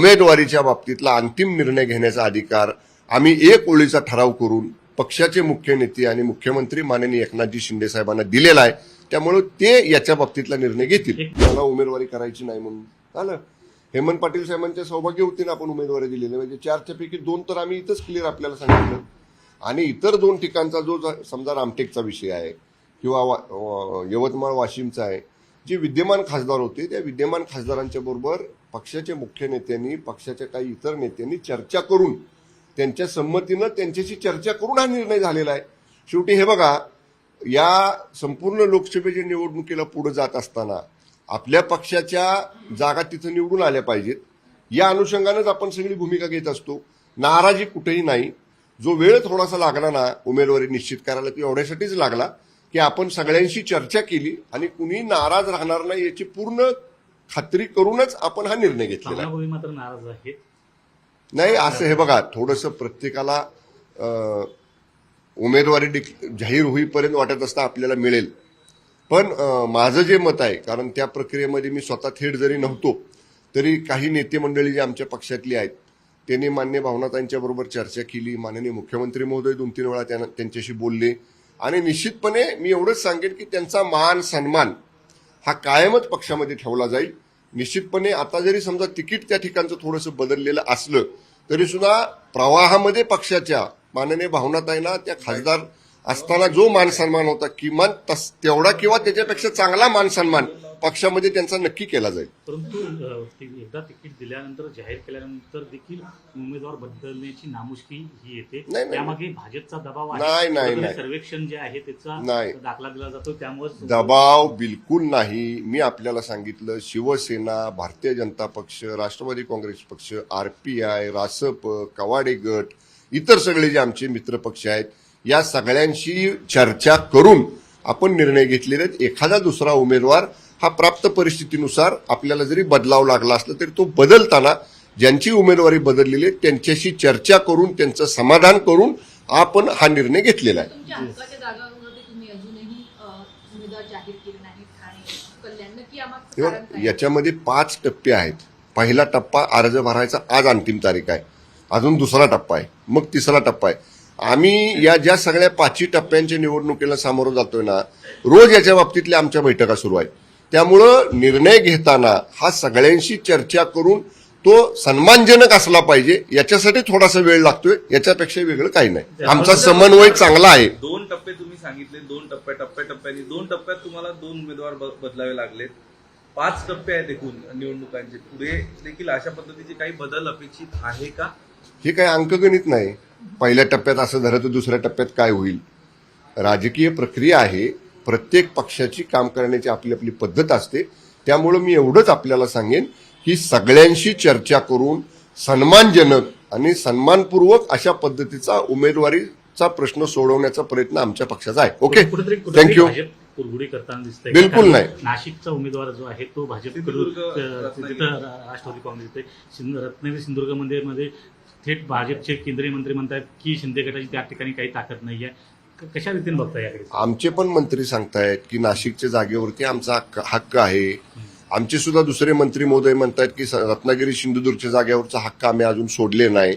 उमेदवारीच्या बाबतीतला अंतिम निर्णय घेण्याचा अधिकार आम्ही एक ओळीचा ठराव करून पक्षाचे मुख्य नेते आणि मुख्यमंत्री माननीय एकनाथजी शिंदे साहेबांना दिलेला आहे. त्यामुळे ते याच्या बाबतीतला निर्णय घेतील. मला उमेदवारी करायची नाही म्हणून. झालं हेमंत पाटील साहेबांच्या सौभाग्य होती ना आपण उमेदवारी दिलेली म्हणजे चारच्या पैकी दोन तर आम्ही इथंच क्लिअर आपल्याला सांगितलं. आणि इतर दोन ठिकाणचा जो समजा रामटेकचा विषय आहे किंवा यवतमाळ वाशिमचा आहे जे विद्यमान खासदार होते त्या विद्यमान खासदारांच्या बरोबर पक्षाच्या मुख्य नेत्यांनी पक्षाच्या काही इतर नेत्यांनी चर्चा करून त्यांच्या संमतीनं त्यांच्याशी चर्चा करून हा निर्णय झालेला आहे. शेवटी हे बघा या संपूर्ण लोकसभेच्या निवडणुकीला पुढे जात असताना आपल्या पक्षाच्या जागा तिथं निवडून आल्या पाहिजेत. या अनुषंगानंच आपण सगळी भूमिका घेत असतो. नाराजी कुठेही नाही. जो वेळ थोडासा लागला ना उमेदवारी निश्चित करायला तो एवढ्यासाठीच लागला की आपण सगळ्यांशी चर्चा केली आणि कुणी नाराज राहणार नाही याची पूर्ण खात्री करूनच आपण हा निर्णय घेतलेला मात्र नाराज नाही असं हे बघा थोडंसं प्रत्येकाला उमेदवारी डिक- जाहीर होईपर्यंत वाटत असतं आपल्याला मिळेल. पण माझं जे मत आहे कारण त्या प्रक्रियेमध्ये मी स्वतः थेट जरी नव्हतो तरी काही नेते मंडळी जे आमच्या पक्षातली आहेत त्यांनी मान्य भावनातांच्या बरोबर चर्चा केली माननीय मुख्यमंत्री महोदय दोन तीन वेळा त्यांना- त्यांच्याशी बोलले. आणि निश्चितपणे मी एवढंच सांगेन की त्यांचा मान सन्मान हा कायमच पक्षामध्ये ठेवला जाईल. निश्चितपणे आता जरी समजा तिकीट त्या ठिकाणचं थोडंसं बदललेलं असलं तरी सुद्धा प्रवाहामध्ये पक्षाच्या माननीय भावनाताईंना त्या खासदार असताना जो मान सन्मान होता किमान तस तेवढा किंवा त्याच्यापेक्षा चांगला मानसन्मान पक्षामध्ये त्यांचा नक्की केला जाईल परंतु एकदा तिकीट दिल्यानंतर जाहीर केल्यानंतर देखील उमेदवार बदलण्याची नामुष्की ही येते. त्यामागे भाजपचा दबाव नाही, नाही. सर्वेक्षण जे आहे त्याचा नाही. दाखला दिला जातो त्यामुळे दबाव बिलकुल नाही मी आपल्याला सांगितलं शिवसेना भारतीय जनता पक्ष राष्ट्रवादी काँग्रेस पक्ष आरपीआय रासप कवाडे गट इतर सगळे जे आमचे मित्र पक्ष आहेत या सगळ्यांशी चर्चा करून आपण निर्णय घेतलेले एखादा दुसरा उमेदवार हा प्राप्त परिस्थितीनुसार आपल्याला जरी बदलाव लागला असला तरी तो बदलताना ज्यांची उमेदवारी बदललेली आहे त्यांच्याशी चर्चा करून त्यांचं समाधान करून आपण हा निर्णय घेतलेला आहे? याच्यामध्ये पाच टप्पे आहेत. पहिला टप्पा अर्ज भरायचा आज अंतिम तारीख आहे. अजून दुसरा टप्पा आहे. मग तिसरा टप्पा आहे. आम्ही या ज्या सगळ्या पाचही टप्प्यांच्या निवडणुकीला सामोरं जातोय ना रोज याच्या बाबतीतल्या आमच्या बैठका सुरू आहेत. त्यामुळं निर्णय घेताना हा सगळ्यांशी चर्चा करून तो सन्मानजनक असला पाहिजे. याच्यासाठी थोडासा वेळ लागतोय. याच्यापेक्षा वेगळं काही नाही. आमचा समन्वय चांगला आहे. दोन टप्पे तुम्ही सांगितले. दोन टप्प्या टप्प्या टप्प्याने दोन टप्प्यात तुम्हाला दोन उमेदवार बदलावे लागलेत. पाच टप्पे आहेत एकूण निवडणुकांचे. पुढे देखील अशा पद्धतीचे काही बदल अपेक्षित आहे का? हे काही अंकगणित नाही. पहिल्या टप्प्यात असं झालं तर दुसऱ्या टप्प्यात काय होईल? राजकीय प्रक्रिया आहे. प्रत्येक पक्षाची काम करण्याची आपली आपली पद्धत असते. त्यामुळं मी एवढंच आपल्याला सांगेन की सगळ्यांशी चर्चा करून सन्मानजनक आणि सन्मानपूर्वक अशा पद्धतीचा उमेदवारीचा प्रश्न सोडवण्याचा प्रयत्न आमच्या पक्षाचा आहे. ओके थँक्यू भाजप कुरघुडी करताना दिसतंय. बिलकुल नाही. नाशिकचा उमेदवार जो आहे तो. तिथं राष्ट्रवादी काँग्रेस रत्नागिरी सिंधुदुर्गमध्ये मध्ये थेट भाजपचे केंद्रीय मंत्री म्हणतात की शिंदे गटाची त्या ठिकाणी काही ताकद नाहीये. क- कशा रीतीने बघता याकडे? आमचे पण मंत्री सांगतायत की नाशिकच्या जागेवरती आमचा हक्क- हक्क आहे. आमचे सुद्धा दुसरे मंत्री महोदय म्हणतायत की रत्नागिरी सिंधुदुर्गच्या जागेवरचा हक्क आम्ही अजून सोडले नाही.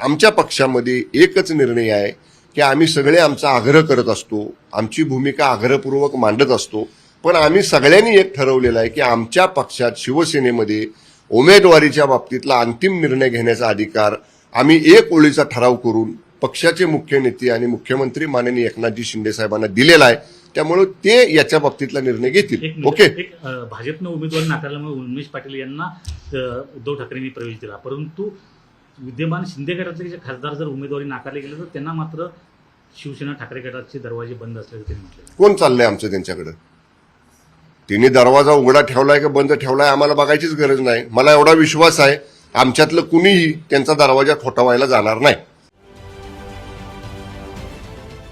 आमच्या पक्षामध्ये एकच निर्णय आहे की आम्ही सगळे आमचा आग्रह करत असतो. आमची भूमिका आग्रहपूर्वक मांडत असतो. पण आम्ही सगळ्यांनी एक ठरवलेलं आहे की आमच्या पक्षात शिवसेनेमध्ये उमेदवारीच्या बाबतीतला अंतिम निर्णय घेण्याचा अधिकार आम्ही एक ओळीचा ठराव करून पक्षाचे मुख्य नेते आणि मुख्यमंत्री माननीय एकनाथजी शिंदे साहेबांना दिलेला आहे. त्यामुळे ते याच्या बाबतीतला निर्णय घेतील. ओके? भाजपनं उमेदवार नाकारल्यामुळे उमेश पाटील यांना उद्धव ठाकरेंनी प्रवेश दिला. परंतु विद्यमान शिंदे गटाचे जे खासदार जर उमेदवारी नाकारले गेले तर त्यांना मात्र शिवसेना ठाकरे गटाचे दरवाजे बंद असल्याचं त्यांनी म्हटलं. कोण चाललंय आमचं त्यांच्याकडे? तिने दरवाजा उघडा ठेवलाय का बंद ठेवलाय आम्हाला बघायचीच गरज नाही. मला एवढा विश्वास आहे आमच्यातलं कुणीही त्यांचा दरवाजा ठोठावायला जाणार नाही.